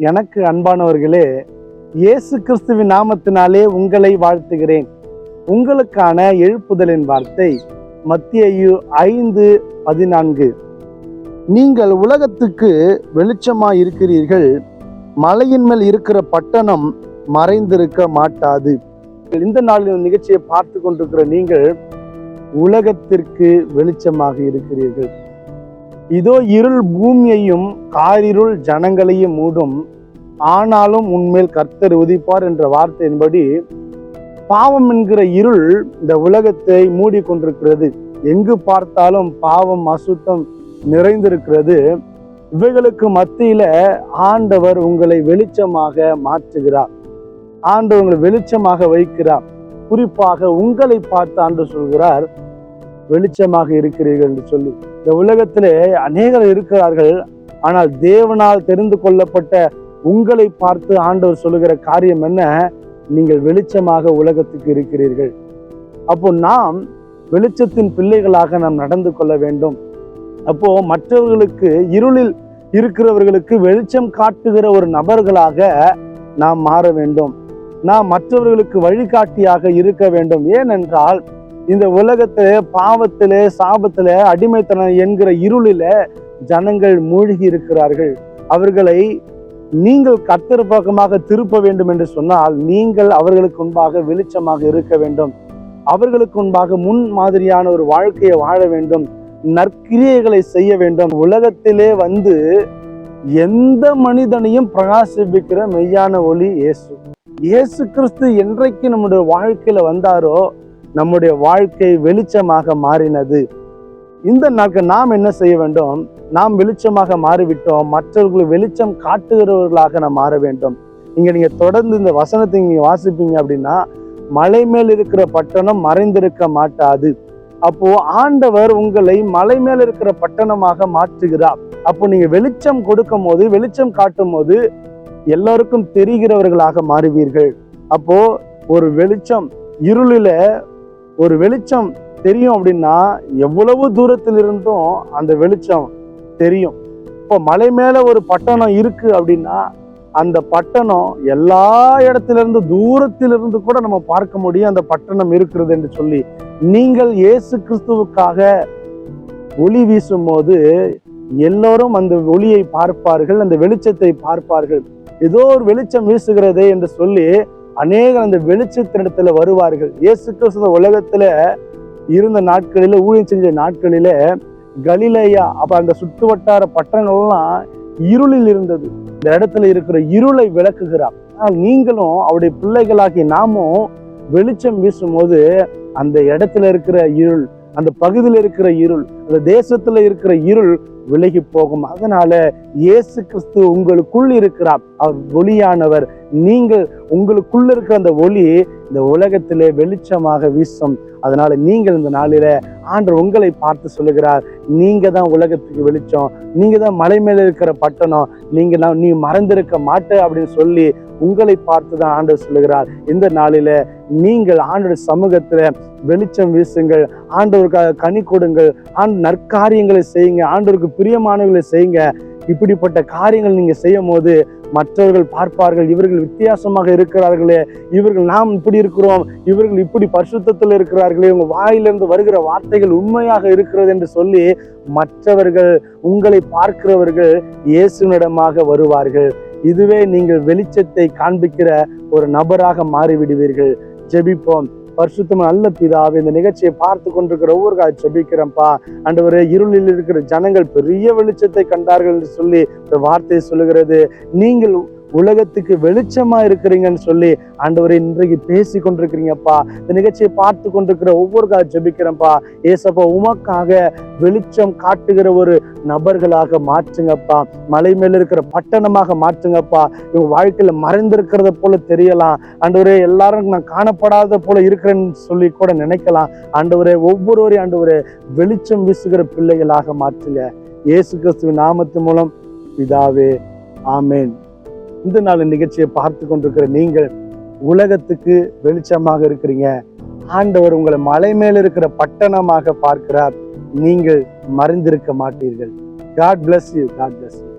எனக்கு அன்பானவர்களே இயேசு கிறிஸ்துவின் நாமத்தினாலே உங்களை வாழ்த்துகிறேன். உங்களுக்கான எழுப்புதலின் வார்த்தை மத்தியு ஐந்து பதினான்கு. நீங்கள் உலகத்துக்கு வெளிச்சமா இருக்கிறீர்கள் மலையின் மேல் இருக்கிற பட்டணம் மறைந்திருக்க மாட்டாது. இந்த நாளில் நிகழ்ச்சியை பார்த்து கொண்டிருக்கிற நீங்கள் உலகத்திற்கு வெளிச்சமாக இருக்கிறீர்கள். இதோ இருள் பூமியையும் காரிருள் ஜனங்களையும் மூடும். ஆனாலும் உன்மேல் கர்த்தர் உதிப்பார் என்ற வார்த்தையின்படி பாவம் என்கிற இருள் இந்த உலகத்தை மூடிக்கொண்டிருக்கிறது. எங்கு பார்த்தாலும் பாவம் அசுத்தம் நிறைந்திருக்கிறது. இவைகளுக்கு மத்தியில ஆண்டவர் உங்களை வெளிச்சமாக மாற்றுகிறார். ஆண்டவர் உங்களை வெளிச்சமாக வைக்கிறார். குறிப்பாக உங்களை பார்த்து ஆண்டு சொல்கிறார். வெளிச்சமாக இருக்கிறீர்கள் என்று சொல்லி. இந்த உலகத்திலே அநேகர் இருக்கிறார்கள். ஆனால் தேவனால் தெரிந்து கொள்ளப்பட்ட உங்களை பார்த்து ஆண்டவர் சொல்லுகிற காரியம் என்ன? நீங்கள் வெளிச்சமாக உலகத்துக்கு இருக்கிறீர்கள். அப்போ நாம் வெளிச்சத்தின் பிள்ளைகளாக நாம் நடந்து கொள்ள வேண்டும். அப்போ மற்றவர்களுக்கு இருளில் இருக்கிறவர்களுக்கு வெளிச்சம் காட்டுகிற ஒரு நபர்களாக நாம் மாற வேண்டும். நாம் மற்றவர்களுக்கு வழிகாட்டியாக இருக்க வேண்டும். ஏனென்றால் இந்த உலகத்திலே பாவத்திலே சாபத்திலே அடிமைத்தனம் என்கிற இருளில ஜனங்கள் மூழ்கி இருக்கிறார்கள். அவர்களை நீங்கள் கத்தர் பக்கமாக திருப்ப வேண்டும் என்று சொன்னால் நீங்கள் அவர்களுக்கு முன்பாக வெளிச்சமாக இருக்க வேண்டும். அவர்களுக்கு முன்பாக முன் மாதிரியான ஒரு வாழ்க்கையை வாழ வேண்டும். நற்கிரியைகளை செய்ய வேண்டும். உலகத்திலே வந்து எந்த மனிதனையும் பிரகாசிப்பிக்கிற மெய்யான ஒளி இயேசு. இயேசு கிறிஸ்து என்றைக்கு நம்முடைய வாழ்க்கையில வந்தாரோ நம்முடைய வாழ்க்கை வெளிச்சமாக மாறினது. இந்த நாட்கள் நாம் என்ன செய்ய வேண்டும்? நாம் வெளிச்சமாக மாறிவிட்டோம். மற்றவர்களுக்கு வெளிச்சம் காட்டுகிறவர்களாக நாம் மாற வேண்டும். இங்கே நீங்கள் தொடர்ந்து இந்த வசனத்தை நீங்கள் வாசிப்பீங்க அப்படின்னா மலை மேல் இருக்கிற பட்டணம் மறைந்திருக்க மாட்டாது. அப்போ ஆண்டவர் உங்களை மலை மேல் இருக்கிற பட்டணமாக மாற்றுகிறார். அப்போ நீங்க வெளிச்சம் கொடுக்கும் போது வெளிச்சம் காட்டும் போது எல்லோருக்கும் தெரிகிறவர்களாக மாறுவீர்கள். அப்போ ஒரு வெளிச்சம் இருளில ஒரு வெளிச்சம் தெரியும் அப்படின்னா எவ்வளவு தூரத்தில் இருந்தும் அந்த வெளிச்சம் தெரியும். இப்போ மலை மேலே ஒரு பட்டணம் இருக்கு அப்படின்னா அந்த பட்டணம் எல்லா இடத்துலருந்து தூரத்திலிருந்து கூட நம்ம பார்க்க முடியும் அந்த பட்டணம் இருக்கிறது என்று சொல்லி. நீங்கள் இயேசு கிறிஸ்துவுக்காக ஒளி வீசும் போது எல்லோரும் அந்த ஒளியை பார்ப்பார்கள் அந்த வெளிச்சத்தை பார்ப்பார்கள். ஏதோ ஒரு வெளிச்சம் வீசுகிறதே என்று சொல்லி அநேகர் அந்த வெளிச்சத்தினிடத்துல வருவார்கள். இயேசு கிறிஸ்து உலகத்துல இருந்த நாட்களில ஊழியம் செஞ்ச நாட்களில கலிலேயா அப்ப அந்த சுற்று வட்டார பட்டணங்கள்லாம் இருளில் இருந்தது. இந்த இடத்துல இருக்கிற இருளை விளக்குகிறார். ஆனால் நீங்களும் அவருடைய பிள்ளைகளாகி நாமும் வெளிச்சம் வீசும்போது அந்த இடத்துல இருக்கிற இருள் அந்த பகுதியில் இருக்கிற இருள் அந்த தேசத்துல இருக்கிற இருள் விலகி போகும். அதனால இயேசு கிறிஸ்து உங்களுக்குள் இருக்கிறார். அவர் ஒளியானவர். நீங்கள் உங்களுக்குள்ள இருக்கிற அந்த ஒளி இந்த உலகத்திலே வெளிச்சமாக வீசும். அதனால நீங்கள் இந்த நாளில ஆண்டவர் உங்களை பார்த்து சொல்லுகிறார். நீங்க தான் உலகத்துக்கு வெளிச்சம். நீங்க தான் மலை மேல இருக்கிற பட்டணம். நீங்க தான் நீ மறந்திருக்க மாட்டே அப்படின்னு சொல்லி உங்களை பார்த்து தான் ஆண்டவர் சொல்லுகிறார். இந்த நாளில நீங்கள் ஆண்டோட சமூகத்துல வெளிச்சம் வீசுங்கள். ஆண்டவருக்காக கனி கொடுங்கள். ஆண்டு நற்காரியங்களை செய்யுங்க ஆண்டோருக்கு பிரியமானவர்களை செய்யுங்க. இப்படிப்பட்ட காரியங்கள் நீங்க செய்யும் போது மற்றவர்கள் பார்ப்பார்கள் இவர்கள் வித்தியாசமாக இருக்கிறார்களே இவர்கள் நாம் இப்படி இருக்கிறோம் இவர்கள் இப்படி பரிசுத்தத்தில் இருக்கிறார்களே உங்க வாயிலிருந்து வருகிற வார்த்தைகள் உண்மையாக இருக்கிறது என்று சொல்லி மற்றவர்கள் உங்களை பார்க்கிறவர்கள் இயேசுனிடமாக வருவார்கள். இதுவே நீங்கள் வெளிச்சத்தை காண்பிக்கிற ஒரு நபராக மாறிவிடுவீர்கள். ஜெபிப்போம். பரிசுத்தம் நல்ல பிதாவே இந்த நிகழ்ச்சியை பார்த்து கொண்டிருக்கிற ஒவ்வொரு காய் ஜெபிக்கிறேன்ப்பா. ஆண்டவரே இருளில் இருக்கிற ஜனங்கள் பெரிய வெளிச்சத்தை கண்டார்கள் என்று சொல்லி இந்த வார்த்தையை சொல்லுகிறது. நீங்கள் உலகத்துக்கு வெளிச்சமா இருக்கிறீங்கன்னு சொல்லி ஆண்டவரே இன்றைக்கு பேசி கொண்டிருக்கிறீங்கப்பா. இந்த நிகழ்ச்சியை பார்த்து கொண்டிருக்கிற ஒவ்வொரு காய் ஜெபிக்கிறேன்ப்பா. ஏசப்பா உமக்காக வெளிச்சம் காட்டுகிற ஒரு நபர்களாக மாற்றுங்கப்பா. மலை மேல இருக்கிற பட்டணமாக மாற்றுங்கப்பா. இவங்க வாழ்க்கையில மறைந்திருக்கிறத போல தெரியலாம். ஆண்டவரே எல்லாரும் நான் காணப்படாத போல இருக்கிறேன்னு சொல்லி கூட நினைக்கலாம். ஆண்டவரே ஒவ்வொருவரையும் ஆண்டவரே வெளிச்சம் வீசுகிற பிள்ளைகளாக மாற்றுங்க. இயேசு கிறிஸ்துவின் நாமத்து மூலம் பிதாவே ஆமேன். இந்த நாள் நிகழ்ச்சியை பார்த்து கொண்டிருக்கிற நீங்கள் உலகத்துக்கு வெளிச்சமாக இருக்கிறீங்க. ஆண்டவர் உங்களை மலை மேல இருக்கிற பட்டணமாக பார்க்கிறார். நீங்கள் மறைந்திருக்க மாட்டீர்கள். God bless you God bless you